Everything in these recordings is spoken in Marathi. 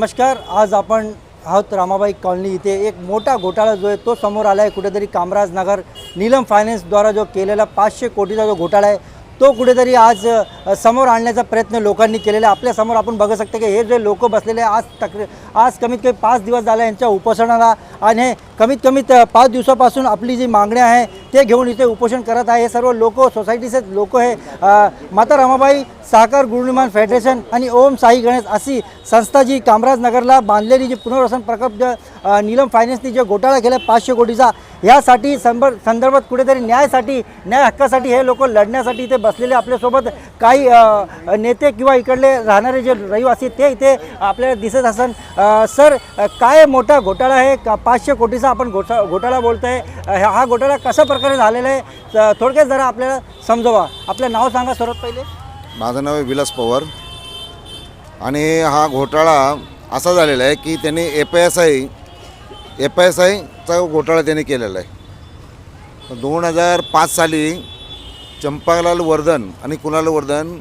नमस्कार आज आपण आहोत रामाबाई कॉलनी इथे. एक मोठा घोटाळा जो आहे तो समोर आला आहे कुठेतरी कामराज नगर नीलम फायनान्सद्वारा जो केलेला पाचशे कोटीचा जो घोटाळा आहे तो कुठेतरी आज समोर आणण्याचा प्रयत्न लोकांनी केलेला आहे. आपल्यासमोर आपण बघू शकतो की हे जे लोक बसलेले आज तक्र आज कमीत कमी पाच दिवस झाले यांच्या उपोषणाला आणि हे कमीत कमी पाच दिवसापासून आपली जी मागण्या आहे ते घेऊन इथे उपोषण करत आहे. हे सर्व लोक सोसायटीचे लोक हे माता रमाबाई साखर गुरुनिर्माण फेडरेशन आणि ओम साई गणेश अशी संस्था जी कामराजनगरला बांधलेली जी पुनर्वसन प्रकल्प नीलम फायनान्सनी जो घोटाळा केला पाचशे कोटीचा यासाठी संबर संदर्भात कुठेतरी न्यायासाठी न्याय हक्कासाठी हे लोक लढण्यासाठी इथे बसलेले आपल्यासोबत काही नेते किंवा इकडले राहणारे जे रहिवासी ते इथे आपल्याला दिसत असन. सर काय मोठा घोटाळा आहे? का पाचशे कोटीचा आपण घोटा घोटाळा बोलतो आहे हा घोटाळा कशा प्रकारे झालेला आहे थोडक्यात जरा आपल्याला समजवा. आपलं नाव सांगा सर्वात पहिले. माझं नाव आहे विलास पवार. आणि हा घोटाळा असा झालेला आहे की त्यांनी F I S I F I S आयचा घोटाळा त्यांनी केलेला आहे. दोन हजार पाच साली चंपालाल वर्धन आणि कुणाल वर्धन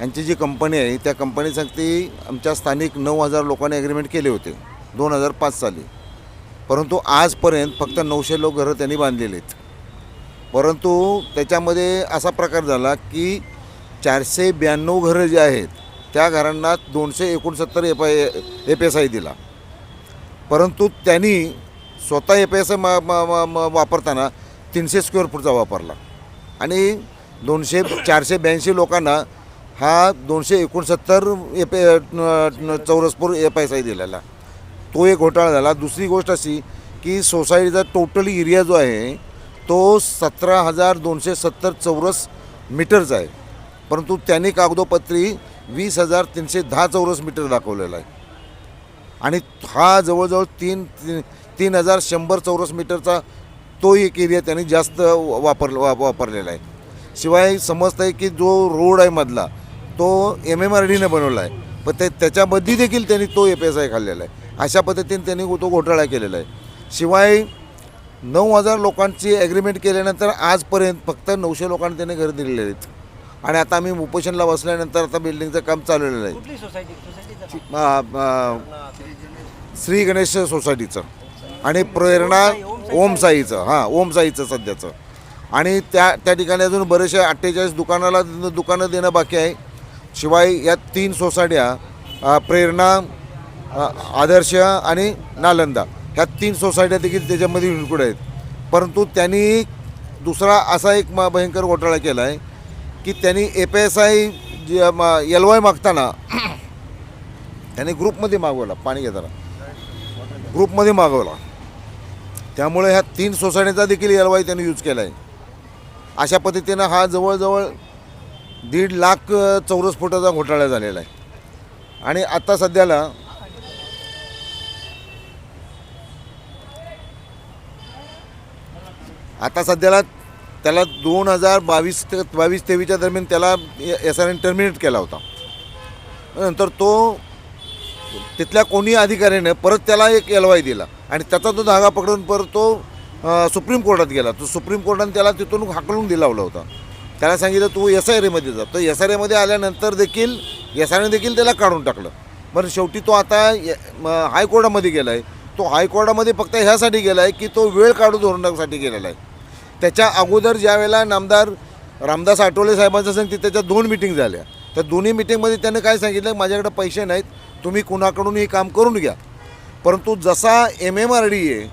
यांची जी कंपनी आहे त्या कंपनीसाठी आमच्या स्थानिक नऊ हजार लोकांनी ॲग्रीमेंट केले होते दोन हजार पाच साली. परंतु आजपर्यंत फक्त नऊशे लोक घरं त्यांनी बांधलेले आहेत. परंतु त्याच्यामध्ये असा प्रकार झाला की चारशे ब्याण्णव घरं जी आहेत त्या घरांना दोनशे एकोणसत्तर F I F S I दिला. परंतु त्यांनी स्वतः एफ एस आय वापरताना तीनशे स्क्वेअर फूटचा वापरला. आणि दोनशे चारशे ब्याऐंशी लोकांना हा दोनशे एकोणसत्तर एफ ए चौरसपूर एफ एस आय दिलेला. तो एक घोटाळा झाला. दुसरी गोष्ट अशी की सोसायटीचा टोटल एरिया जो आहे तो सतरा हजार दोनशे सत्तर चौरस मीटरचा आहे. परंतु त्यांनी कागदोपत्री वीस हजार तीनशे दहा चौरस मीटर दाखवलेला आहे. आणि हा जवळजवळ तीन तीन तीन हजार शंभर चौरस मीटरचा तो एक एरिया त्यांनी जास्त वापर वा वापरलेला आहे. शिवाय समजतं आहे की जो रोड आहे मधला तो एम एम आर डीने बनवला आहे. पण ते त्याच्यामध्ये देखील त्यांनी तो एफ एस आय खाल्लेला आहे. अशा पद्धतीने त्यांनी तो घोटाळा केलेला आहे. शिवाय नऊ हजार लोकांची ॲग्रीमेंट केल्यानंतर आजपर्यंत फक्त नऊशे लोकांना त्यांनी घर दिलेले आहेत. आणि आता आम्ही उपोषणला बसल्यानंतर आता बिल्डिंगचं काम चाललेलं आहे. श्री गणेश सोसायटीचं आणि प्रेरणा ओम साईचं हां ओम साईचं सध्याचं. आणि त्या त्या ठिकाणी अजून बरेचसे अठ्ठेचाळीस दुकानाला दुकानं देणं बाकी आहे. शिवाय या तीन सोसायट्या प्रेरणा आदर्श आणि नालंदा. ह्या तीन सोसायट्या देखील त्याच्यामध्ये इन्क्लूड आहेत. परंतु त्यांनी दुसरा असा एक म- भयंकर घोटाळा केला आहे की त्यांनी A P S I L Y मागताना त्याने ग्रुपमध्ये मागवला पाणी घेताना. ग्रुपमध्ये मागवला. त्यामुळे ह्या तीन सोसायटीचा देखील एल वाय त्यांनी यूज केला आहे अशा पद्धतीनं हा जवळजवळ दीड लाख चौरस फुटाचा घोटाळा झालेला आहे. आणि आत्ता सध्याला आता सध्याला त्याला दोन हजार बावीस ते बावीस तेवीसच्या दरम्यान त्याला एस आर एन टर्मिनेट केला होता. नंतर तो तिथल्या कोणी अधिकाऱ्याने परत त्याला एक एल वाय दिला आणि त्याचा तो धागा पकडून परत तो सुप्रीम कोर्टात गेला. तो सुप्रीम कोर्टाने त्याला तिथून हाकलून दिलावला होता. त्याला सांगितलं तू एस आय रेमध्ये जा. तर एस आय रेमध्ये आल्यानंतर देखील एस आयने देखील त्याला काढून टाकलं. बरं शेवटी तो आता य- हायकोर्टामध्ये गेला आहे तो हायकोर्टामध्ये फक्त ह्यासाठी गेला आहे की तो वेळ काढून धोरणासाठी गेलेला आहे. त्याच्या अगोदर ज्या वेळेला नामदार रामदास आठवले साहेबांच्या संगती त्याच्या दोन मिटिंग झाल्या. त्या दोन्ही मिटिंगमध्ये त्यानं काय सांगितलं? माझ्याकडे पैसे नाहीत तुम्ही कुणाकडून हे काम करून घ्या. परंतु जसा एम एम आर डी आहे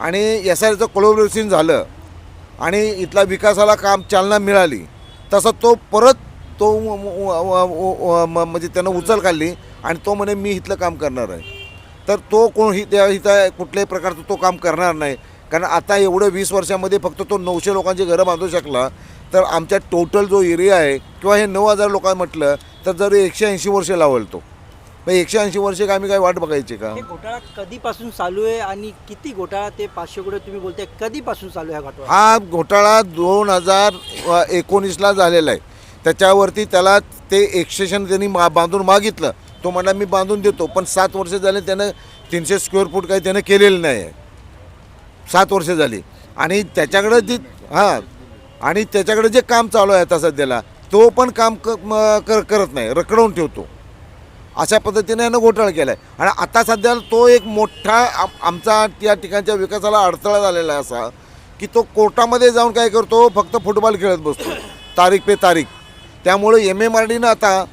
आणि एस आरचं कोलोबरेशन झालं आणि इथला विकासाला काम चालना मिळाली तसा तो परत तो म- म्हणजे त्यानं उचल काढली आणि तो म्हणे मी इथलं काम करणार आहे. तर तो कोण हि त्या इथं कुठल्याही प्रकारचं तो काम करणार नाही. कारण आता एवढं वीस वर्षामध्ये फक्त तो नऊशे लोकांची घरं बांधू शकला तर आमच्या टोटल जो एरिया आहे किंवा हे नऊ हजार लोकां म्हटलं तर जर एकशे ऐंशी वर्ष लावल तो. मग एकशे ऐंशी वर्षे का आम्ही काय वाट बघायची का? हे घोटाळा कधीपासून चालू आहे आणि किती घोटाळा ते पाचशे कोटी तुम्ही बोलताय कधीपासून चालू आहे हा घोटाळा? हा घोटाळा दोन हजार एकोणीसला झालेला आहे. त्याच्यावरती त्याला ते एक्सेशन त्यांनी मा बांधून मागितलं. तो म्हणला मी बांधून देतो. पण सात वर्ष झाले त्यानं तीनशे स्क्वेअर फूट काही त्यानं केलेलं नाही आहे. सात वर्ष झाली. आणि त्याच्याकडं जी हां आणि त्याच्याकडे जे काम चालू आहे आता सध्याला तो पण काम क म- कर करत नाही रखडवून ठेवतो. अशा पद्धतीने यानं घोटाळा केला आहे आणि आता सध्या तो एक मोठा आम- आमचा त्या ठिकाणच्या विकासाला अडथळा झालेला आहे असा की तो कोर्टामध्ये जाऊन काय करतो फक्त फुटबॉल खेळत बसतो तारीख पे तारीख. त्यामुळे एम एम आर डीनं आता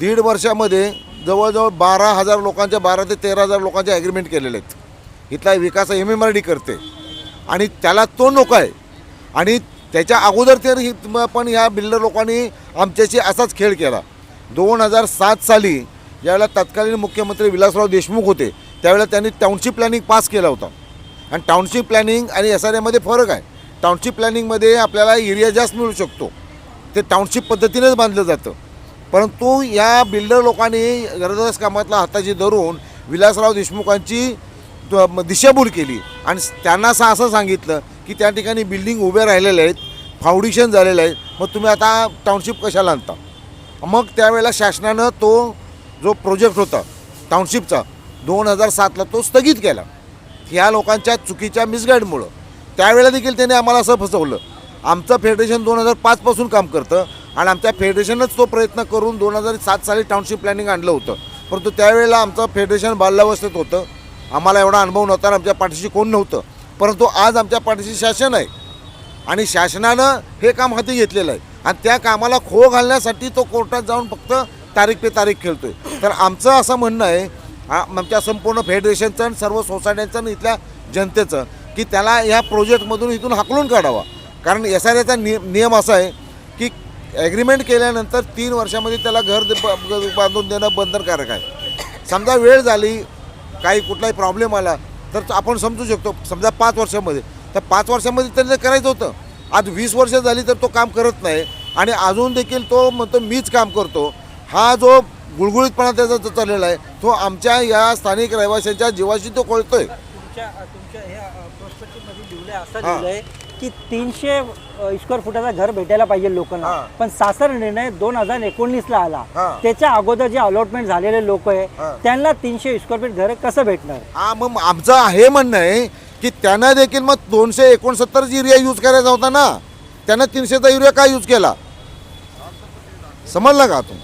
दीड वर्षामध्ये जवळजवळ बारा हजार लोकांच्या बारा ते तेरा हजार लोकांचे ॲग्रीमेंट केलेले आहेत. इथला विकास एम एम आर डी करते. आणि त्याला तो नको आहे. आणि त्याच्या अगोदर तर ही पण ह्या बिल्डर लोकांनी आमच्याशी असाच खेळ केला. दोन हजार सात साली ज्यावेळेला तत्कालीन मुख्यमंत्री विलासराव देशमुख होते त्यावेळेला त्यांनी टाउनशिप प्लॅनिंग पास केला होता. आणि टाउनशिप प्लॅनिंग आणि एस आर एमध्ये फरक आहे. टाउनशिप प्लॅनिंगमध्ये आपल्याला एरिया जास्त मिळू शकतो. ते टाउनशिप पद्धतीनेच बांधलं जातं. परंतु या बिल्डर लोकांनी गरजदास कामातला हाताची धरून विलासराव देशमुखांची दिशाभूल केली. आणि त्यांना असं असं सांगितलं की त्या ठिकाणी बिल्डिंग उभे राहिलेल्या आहेत फाउंडेशन झालेलं आहे मग तुम्ही आता टाउनशिप कशाला आणता? मग त्यावेळेला शासनानं तो जो प्रोजेक्ट होता टाउनशिपचा दोन हजार सातला तो स्थगित केला. ह्या लोकांच्या चुकीच्या मिसगाईडमुळं त्यावेळेला देखील त्याने आम्हाला असं फसवलं. आमचं फेडरेशन दोन हजार पाचपासून काम करतं आणि आमच्या फेडरेशनच तो प्रयत्न करून दोन हजार सात साली टाउनशिप प्लॅनिंग आणलं होतं. परंतु त्यावेळेला आमचं फेडरेशन बाल्यावस्थेत होतं. आम्हाला एवढा अनुभव नव्हता आणि आमच्या पाठीशी कोण नव्हतं. परंतु आज आमच्या पाठीशी शासन आहे. आणि शासनानं हे काम हाती घेतलेलं आहे. आणि त्या कामाला खो घालण्यासाठी तो कोर्टात जाऊन फक्त तारीख पे तारीख खेळतोय. तर आमचं असं म्हणणं आहे आमच्या संपूर्ण फेडरेशनचं आणि सर्व सोसायट्यांचं आणि इथल्या जनतेचं की त्याला ह्या प्रोजेक्टमधून इथून हाकलून काढावा. कारण एस आर एचा नि नियम असा आहे की ॲग्रीमेंट केल्यानंतर तीन वर्षामध्ये त्याला घर बांधून देणं बंधनकारक आहे. समजा वेळ झाली काही कुठलाही प्रॉब्लेम आला तर आपण समजू शकतो. समजा पाच वर्षामध्ये. तर पाच वर्षामध्ये त्याला ते करायचं होतं. आज वीस वर्ष झाली तर तो काम करत नाही. आणि अजून देखील तो म्हणतो मीच काम करतो. हा जो गुळगुळीतपणा त्याचा जो चाललेला आहे तो आमच्या या स्थानिक रहिवाशांच्या जीवाशी तो कळतोय. तुमच्या तुमच्या ह्या प्रोस्पेक्टिव्हमध्ये लिहिलंय असं हा. लिहिलंय की तीनशे स्क्वेअर फुटाचं घर भेटायला पाहिजे लोकांना. हा. पण सासर निर्णय दोन हजार एकोणीसला आला. हा. त्याच्या अगोदर जे अलॉटमेंट झालेले लोक आहे हा. त्यांना तीनशे स्क्वेअर फीट घर कसं भेटणार? हा मग आमचं हे म्हणणं आहे की त्यांना देखील मग दोनशे एकोणसत्तरची युरिया यूज करायचा होता ना त्यानं तीनशेचा युरिया का यूज केला? समजलं का तू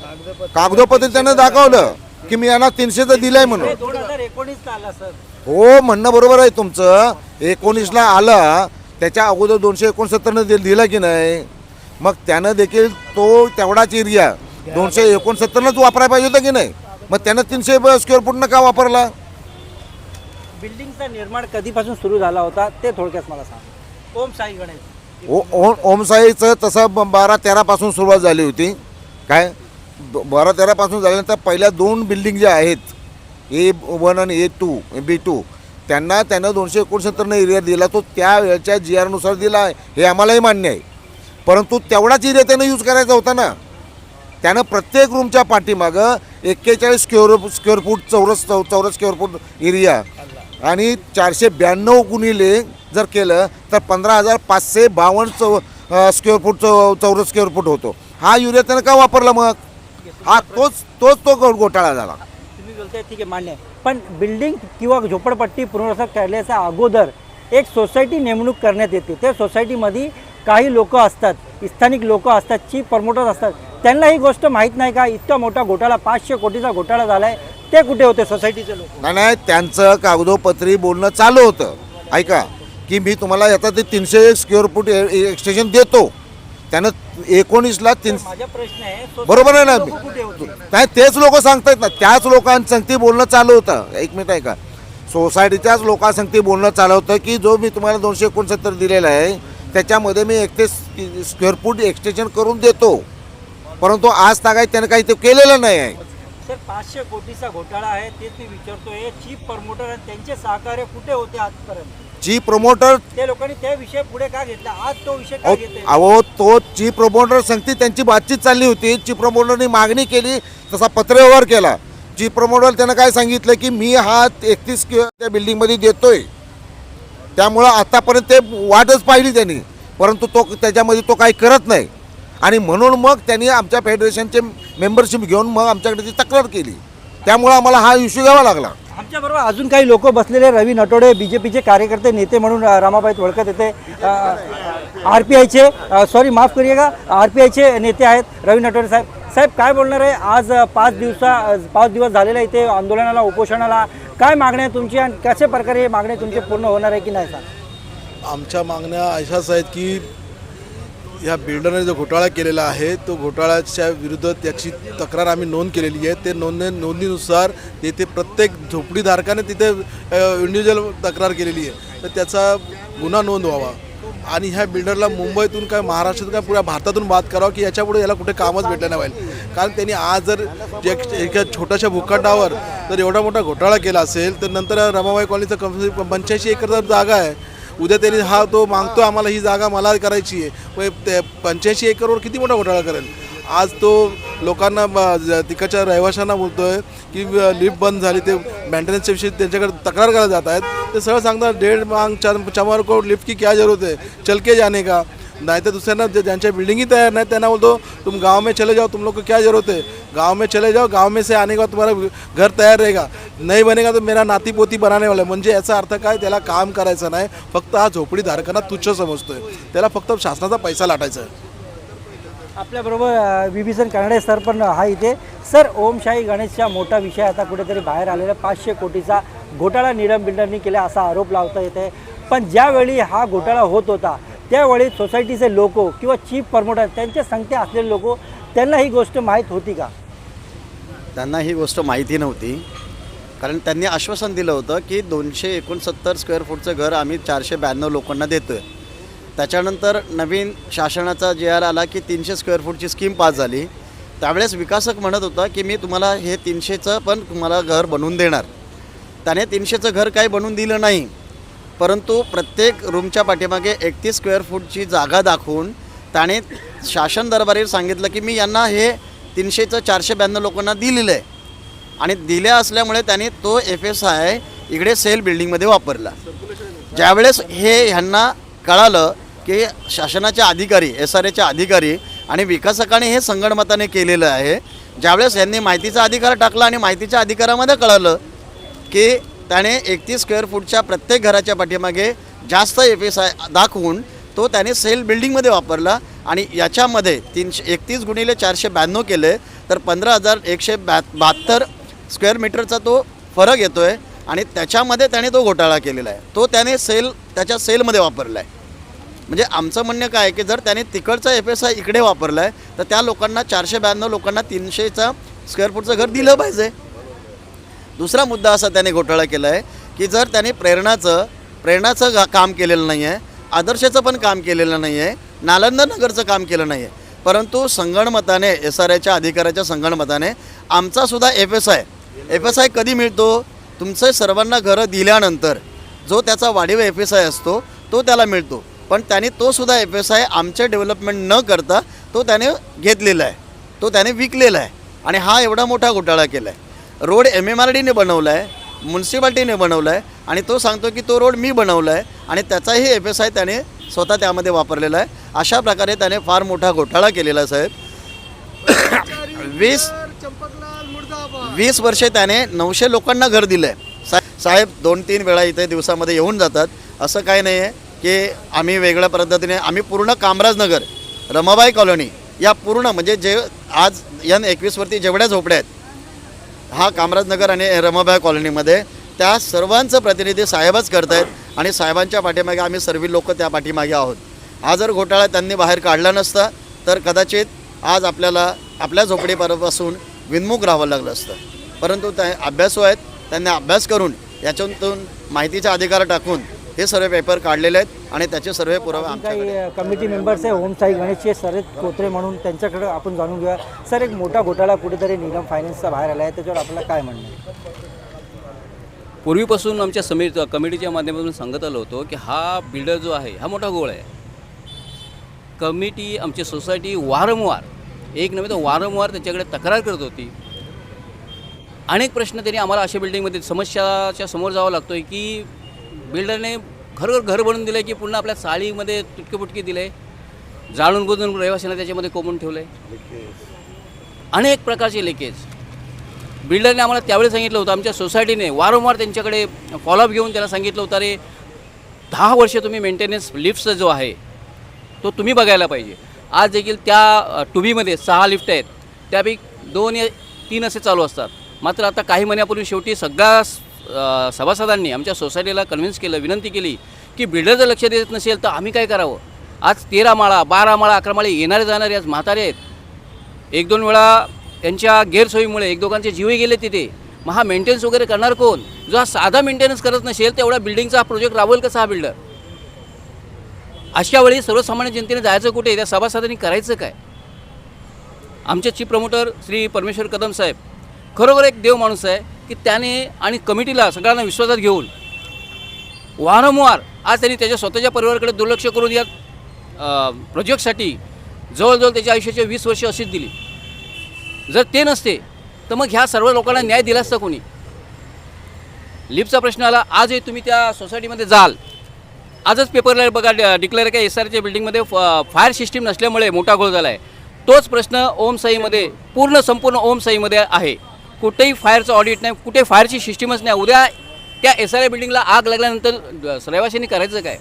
कागदोपत्री त्यानं दाखवलं की मी यांना तीनशेचा दिलाय म्हणून. दोन हजार एकोणीसला आला सर. हो म्हणणं बरोबर आहे तुमचं. एकोणीसला आला त्याच्या अगोदर दोनशे एकोणसत्तरनं दि दिला की नाही मग त्यानं देखील तो तेवढाच एरिया दोनशे एकोणसत्तरनंच वापरायला पाहिजे होता की नाही? मग त्यानं तीनशे स्क्वेअर फूटनं का वापरला? बिल्डिंगचा निर्माण कधीपासून सुरू झाला होता ते थोडक्यात मला सांग. ओम साई गणेश. ओ ओ ओमसाईचं तसं बारा तेरापासून सुरुवात झाली होती. काय? बारा तेरापासून झाल्यानंतर पहिल्या दोन बिल्डिंग ज्या आहेत ए वन आणि ए टू बी टू त्यांना त्यानं दोनशे एकोणसत्तरनं एरिया दिला तो त्या वेळच्या जी आरनुसार दिला आहे. हे आम्हालाही मान्य आहे. परंतु तेवढाच एरिया त्यानं यूज करायचा होता ना. त्यानं प्रत्येक रूमच्या पाठीमागं एक्केचाळीस स्क्वेअर स्क्वेअर फूट चौरस चौ चौरस स्क्वेअर फूट एरिया आणि चारशे ब्याण्णव गुणिले जर केलं तर पंधरा हजार पाचशे बावन्न चौ स्क्वेअर फूट चौ चौरस स्क्वेअर फूट होतो. हा युरिया त्यानं का वापरला मग? हा तोच तोच तो घोटाळा झाला. चालतंय ठीक आहे मान्य आहे. पण बिल्डिंग किंवा झोपडपट्टी पुनर्वसन करण्याच्या अगोदर एक सोसायटी नेमणूक करण्यात येते. त्या सोसायटीमध्ये काही लोक असतात स्थानिक लोक असतात चीफ प्रमोटर असतात. त्यांना ही गोष्ट माहीत नाही का? इतका मोठा घोटाळा पाचशे कोटीचा घोटाळा झाला आहे ते कुठे होते सोसायटीचे लोक? नाही नाही त्यांचं कागदोपत्री बोलणं चालू होतं. ऐका की मी तुम्हाला आता ते तीनशे स्क्वेअर फूट एक्सटेन्शन देतो. त्यानं एकोणीसला तीन माझा प्रश्न आहे बरोबर आहे ना? होते? नाही तेच लोक सांगतायत ना त्याच लोकांसंगती बोलणं चालू होतं. एक मिनिट आहे का सोसायटीच्याच लोकांसंगती बोलणं चालू होतं की जो मी तुम्हाला दोनशे एकोणसत्तर दिलेला आहे त्याच्यामध्ये मी एकतीस स्क्वेअर फूट एक्सटेन्शन करून देतो. परंतु आज तागायत त्यानं काही ते केलेलं नाही आहे. सर पाचशे कोटीचा घोटाळा आहे तेच मी विचारतोय. चीफ प्रमोटर आणि त्यांचे सहकार्य कुठे होते आजपर्यंत? चीफ प्रमोटर त्या लोकांनी त्या विषय पुढे का घेतला? आज तो विषय का घेते अहो तो चीफ प्रमोटर संगती त्यांची बातचीत चालली होती. चीफ प्रमोटरनी मागणी केली तसा पत्रव्यवहार केला. चीफ प्रमोटर त्यानं काय सांगितलं की मी हा एकतीस त्या बिल्डिंगमध्ये देतोय. त्यामुळं आतापर्यंत ते वाटच पाहिली त्यांनी. परंतु तो त्याच्यामध्ये तो काही करत नाही. आणि म्हणून मग त्यांनी आमच्या फेडरेशनचे मेंबरशिप घेऊन मग आमच्याकडे ती तक्रार केली. त्यामुळं आम्हाला हा इश्यू घ्यावा लागला. आमच्या बरोबर अजून काही लोक बसलेले रवी नटोडे बीजेपीचे कार्यकर्ते नेते म्हणून अ, रमाबाई ओळखत येते. आर पी आयचे सॉरी माफ करिएगा आर पी आयचे नेते आहेत रवी नटोडे साहेब. साहेब काय बोलणार आहे? आज पाच दिवसा पाच दिवस झालेल्या इथे आंदोलनाला उपोषणाला. काय मागण्या आहे तुमची आणि कशा प्रकारे मागण्या तुमचे पूर्ण होणार आहे की नाही सांग आमच्या मागण्या अशाच आहेत की ह्या बिल्डरने जो घोटाळा केलेला आहे तो घोटाळ्याच्या विरुद्ध त्याची तक्रार आम्ही नोंद केलेली आहे. ते नोंद नोंदीनुसार तेथे प्रत्येक झोपडीधारकाने तिथे इंडिव्हिज्युअल तक्रार केलेली आहे. तर त्याचा गुन्हा नोंद व्हावा आणि ह्या बिल्डरला मुंबईतून काय महाराष्ट्रातून काय पुऱ्या भारतातून बात करावं की याच्यापुढे याला कुठे कामच भेटलं नाही पाहिजे कारण त्यांनी आज जर जे एका छोट्याशा भूखंडावर जर एवढा मोठा घोटाळा केला असेल तर नंतर रमाबाई कॉलनीचं कम पंच्याऐंशी एकर जर जागा आहे उद्या त्यांनी हा तो मागतो आम्हाला ही जागा मला करायची आहे. मग ते पंच्याऐंशी एकरवर किती मोठा घोटाळा करेल? आज तो लोकांना तिकडच्या रहिवाशांना बोलतोय की लिफ्ट बंद झाली ते मेंटेनन्सच्या विषयी त्यांच्याकडे तक्रार करायला जात आहेत. ते सरळ सांगतात डेढ़ मांग चार चमार को लिफ्ट की क्या जरूरत है? चल के जाने का. नाही तर दुसऱ्यांना जे- ज्यांच्या बिल्डिंग ही तयार नाही त्यांना बोलतो तुम गाव में चले जाओ तुम लोग को क्या जरूरत है? गाव में चले जाओ गाव में से आने के बाद तुम्हारा घर तयार रहेगा। नहीं बनेगा तो मेरा नाती पोती बनाने वाला म्हणजे याचा अर्थ काय? त्याला काम करायचं नाही फक्त हा झोपडी धारकांना तुच्छ समजतोय. त्याला फक्त शासनाचा पैसा लाटायचा आहे. आपल्याबरोबर विभीषण कानडे सर पण हा इथे. सर ओमशाही गणेशचा मोठा विषय आता कुठेतरी बाहेर आलेला पाचशे कोटीचा घोटाळा नीलम बिल्डरनी केला असा आरोप लावता येते पण ज्यावेळी हा घोटाळा होत होता त्यावेळी सोसायटीचे लोक किंवा चीफ प्रमोटर त्यांच्या संख्या असलेले लोक त्यांना ही गोष्ट माहीत होती का? त्यांना ही गोष्ट माहिती नव्हती. कारण त्यांनी आश्वासन दिलं होतं की दोनशे एकोणसत्तर स्क्वेअर फूटचं घर आम्ही चारशे ब्याण्णव लोकांना देतो आहे त्याच्यानंतर नवीन शासनाचा जे आर आला की तीनशे स्क्वेअर फूटची स्कीम पास झाली. त्यावेळेस विकासक म्हणत होता की मी तुम्हाला हे तीनशेचं पण तुम्हाला घर बनवून देणार. त्याने तीनशेचं घर काही बनवून दिलं नाही. परंतु प्रत्येक रूमच्या पाठीमागे एकतीस स्क्वेअर फूटची जागा दाखवून त्याने शासन दरबारी सांगितलं की मी यांना हे तीनशेचं चारशे ब्याण्णव लोकांना दिलेलं आहे. आणि दिल्या असल्यामुळे त्यांनी तो एफ एस आय इकडे सेल बिल्डिंगमध्ये वापरला. ज्यावेळेस हे ह्यांना कळालं की शासनाचे अधिकारी एस आर एचे अधिकारी आणि विकासकाने हे संगणमताने केलेलं आहे ज्यावेळेस यांनी माहितीचा अधिकार टाकला आणि माहितीच्या अधिकारामध्ये कळालं की त्याने एकतीस स्क्वेअर फूटच्या प्रत्येक घराच्या पाठीमागे जास्त एफ एस आय दाखवून तो त्याने सेल बिल्डिंगमध्ये वापरला आणि याच्यामध्ये तीनशे एकतीस गुणिले चारशे ब्याण्णव केले तर पंधरा हजार एकशे बॅ बहात्तर स्क्वेअर मीटरचा तो फरक येतो आहे आणि त्याच्यामध्ये त्याने तो घोटाळा केलेला आहे. तो त्याने सेल त्याच्या सेलमध्ये वापरला आहे. म्हणजे आमचं म्हणणं काय आहे की जर त्याने तिकडचा एफ एस आय इकडे वापरला आहे तर त्या लोकांना चारशे ब्याण्णव लोकांना तीनशेचा स्क्वेअर फूटचं घर दिलं पाहिजे. दुसरा मुद्दा असा त्याने घोटाळा केला आहे की जर त्याने प्रेरणाचं प्रेरणाचं काम केलेलं नाही आहे आदर्शाचं पण काम केलेलं नाही आहे नालंदा नगरचं काम केलं नाही आहे परंतु संगणमताने एस आर आयच्या अधिकाऱ्याच्या संगणमताने आमचासुद्धा F S I F S I कधी मिळतो? तुमचे सर्वांना घरं दिल्यानंतर. जो त्याचा वाढीव एफ एस आय असतो तो त्याला मिळतो. पण त्याने तोसुद्धा एफ एस आय आमचे डेव्हलपमेंट न करता तो त्याने घेतलेला आहे. तो त्याने विकलेला आहे. आणि हा एवढा मोठा घोटाळा केला आहे रोड एम एम आर डीने बनवला आहे म्युन्सिपाल्टीने बनवला आहे आणि तो सांगतो की तो रोड मी बनवला आहे आणि त्याचाही एफ एस आय त्याने स्वतः त्यामध्ये वापरलेला आहे. अशा प्रकारे त्याने फार मोठा घोटाळा केलेला आहे साहेब. वीस वीस वर्षे त्याने नऊशे लोकांना घर दिलं आहे सा साहेब दोन तीन वेळा इथे दिवसामध्ये येऊन जातात. असं काय नाही आहे की आम्ही वेगळ्या पद्धतीने आम्ही पूर्ण कामराजनगर रमाबाई कॉलनी या पूर्ण म्हणजे जे आज यन एकवीसवरती जेवढ्या झोपड्या आहेत हा कामराजनगर आणि रमाबाई कॉलनीमध्ये त्या सर्वांचं प्रतिनिधी साहेबच करत आहेत आणि साहेबांच्या पाठीमागे आम्ही सर्व लोक त्या पाठीमागे आहोत. हा जर घोटाळा त्यांनी बाहेर काढला नसता तर कदाचित आज आपल्याला आपल्या झोपडीपासून विनमुख राहावं लागलं असतं. परंतु त्या अभ्यासू आहेत त्यांनी अभ्यास करून याच्यातून माहितीचा अधिकार टाकून हे सर्व पेपर काढलेले आहेत आणि त्याचे सर्व पुरावे आमच्याकडे काही कमिटी मेंबर्स आहे ओमसाई गणेशचे शरद कोत्रे म्हणून त्यांच्याकडे आपण जाणून घेऊया. सर एक मोठा घोटाळा कुठेतरी निगम फायनान्सचा बाहेर आला आहे त्याच्यावर आपल्याला काय म्हणणं पूर्वीपासून आमच्या समिती कमिटीच्या माध्यमातून सांगत आलो होतो की हा बिल्डर जो आहे हा मोठा गोळ आहे. कमिटी आमची सोसायटी वारंवार एक नव्हे तर वारंवार त्याच्याकडे तक्रार करत होती. अनेक प्रश्न त्यांनी आम्हाला अशा बिल्डिंगमध्ये समस्याच्या समोर जावं लागतो आहे की बिल्डरने घरघर घर बनवून दिलं आहे की पुन्हा आपल्या चाळीमध्ये तुटकेपुटके दिले जाणून बुजून रहिवाशांना त्याच्यामध्ये कोंबून ठेवलं आहे अनेक प्रकारचे लिकेज बिल्डरने आम्हाला त्यावेळी सांगितलं होतं आमच्या सोसायटीने वारंवार त्यांच्याकडे फॉलोअप घेऊन त्याला सांगितलं होतं अरे दहा वर्ष तुम्ही मेंटेनन्स लिफ्टचा जो आहे तो तुम्ही बघायला पाहिजे. आज देखील त्या टुबीमध्ये सहा लिफ्ट आहेत. त्यापैकी दोन या तीन असे चालू असतात. मात्र आता काही महिन्यापूर्वी शेवटी सगळ्या सभासदांनी आमच्या सोसायटीला कन्व्हिन्स केलं विनंती केली की बिल्डर जर लक्ष देत नसेल तर आम्ही काय करावं? आज तेरा माळा बारा माळा अकरा माळे येणारे जाणारे आज म्हातारे आहेत. एक दोन वेळा त्यांच्या गैरसोयीमुळे एक दोघांचे जीवही गेले तिथे. मग हा मेंटेनन्स वगैरे करणार कोण? जो हा साधा मेंटेनन्स करत नसेल तेवढा बिल्डिंगचा हा प्रोजेक्ट राबवेल कसा हा बिल्डर अशा वेळी सर्वसामान्य जनतेने जायचं कुठे? त्या सभासदांनी करायचं काय? आमचे चीफ प्रमोटर श्री परमेश्वर कदम साहेब खरोखर एक देव माणूस आहे. की त्याने आणि कमिटीला सगळ्यांना विश्वासात घेऊन वारंवार आज त्यांनी त्याच्या स्वतःच्या परिवाराकडे दुर्लक्ष करून या प्रोजेक्टसाठी जवळजवळ त्याच्या आयुष्याचे वीस वर्ष अशीच दिली. जर ते नसते तर मग ह्या सर्व लोकांना न्याय दिला असता कोणी? लिपचा प्रश्न आला आजही तुम्ही त्या सोसायटीमध्ये जाल. आजच पेपरला बघा डिक्लेअर काय एस आरच्या बिल्डिंगमध्ये फायर सिस्टीम नसल्यामुळे मोठा घोळ झाला आहे तोच प्रश्न ओमसाईमध्ये पूर्ण संपूर्ण ओमसाईमध्ये आहे. कुठेही फायरचं ऑडिट नाही कुठे फायरची सिस्टीमच नाही. उद्या त्या एस आर आय बिल्डिंगला आग लागल्यानंतर रहिवाशांनी करायचं काय?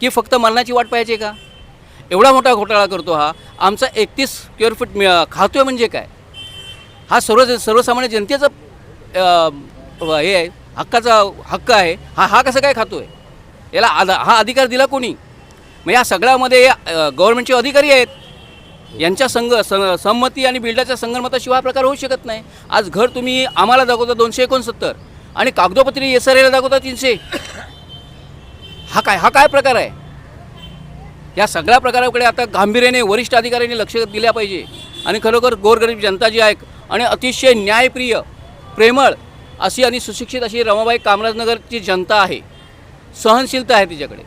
की फक्त मरणाची वाट पाहिजे का? एवढा मोठा घोटाळा करतो हा. आमचा एकतीस स्क्वेअर फूट खातोय म्हणजे काय? हा सर्व सर्वसामान्य जनतेचं हे आहे हक्काचा हक्क आहे. हा हा कसं काय खातोय? याला आधा हा अधिकार दिला कोणी? मग या सगळ्यामध्ये गव्हर्नमेंटचे अधिकारी आहेत. यांच्या संग संमती आणि बिल्डरच्या संगणमताशिवाय हा प्रकार होऊ शकत नाही. आज घर तुम्ही आम्हाला दाखवता दोनशे एकोणसत्तर आणि कागदोपत्री एस आर एला दाखवता तीनशे. हा काय हा काय प्रकार आहे? या सगळ्या प्रकाराकडे आता गांभीर्याने वरिष्ठ अधिकाऱ्यांनी लक्ष दिल्या पाहिजे. आणि खरोखर गोरगरीब जनता जी आहे आणि अतिशय न्यायप्रिय प्रेमळ अशी आणि सुशिक्षित अशी रमाबाई कामराजनगरची जनता आहे. सहनशीलता आहे तिच्याकडे.